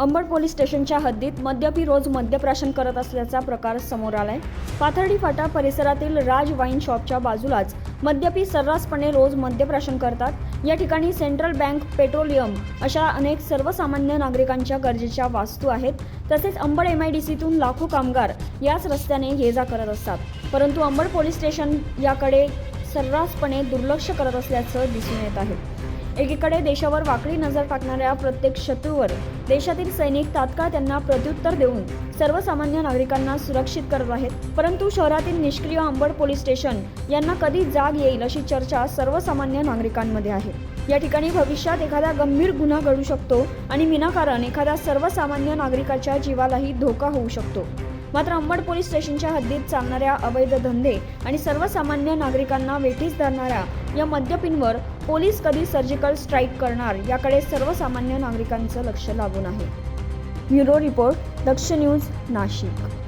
Ambad police स्टेशनच्या हद्दीत मद्यपी रोज मद्यप्राशन करत असल्याचा प्रकार समोर आलाय. पाथर्डी फाटा परिसरातील राज वाईन शॉपच्या बाजूलाच मद्यपी सर्रासपणे रोज मद्यप्राशन करतात. या ठिकाणी सेंट्रल बँक पेट्रोलियम अशा अनेक सर्वसामान्य नागरिकांच्या गरजेच्या वास्तू आहेत. तसेच अंबड एम आय डी सीतून लाखो कामगार याच रस्त्याने ये जा करत असतात. परंतु अंबड पोलीस स्टेशन याकडे सर्रासपणे दुर्लक्ष करत असल्याचं दिसून येत आहे. एकीकडे देशावर वाकडी नजर टाकणाऱ्या प्रत्येक शत्रूवर देशातील सैनिक तात्काळ त्यांना प्रत्युत्तर देऊन सर्वसामान्य नागरिकांना सुरक्षित करत आहेत. परंतु शहरातील निष्क्रिय अंबड पोलीस स्टेशन यांना कधी जाग येईल अशी चर्चा सर्वसामान्य नागरिकांमध्ये आहे. या ठिकाणी भविष्यात एखादा गंभीर गुन्हा घडू शकतो आणि विनाकारण एखाद्या सर्वसामान्य नागरिकाच्या जीवालाही धोका होऊ शकतो. मात्र अंबड पोलीस स्टेशनच्या हद्दीत चालणाऱ्या अवैध धंदे आणि सर्वसामान्य नागरिकांना वेठीस धरणाऱ्या या मद्यपींवर पोलीस कधी सर्जिकल स्ट्राईक करणार याकडे सर्वसामान्य नागरिकांचं लक्ष लागून आहे. Bureau report Daksh News Nashik.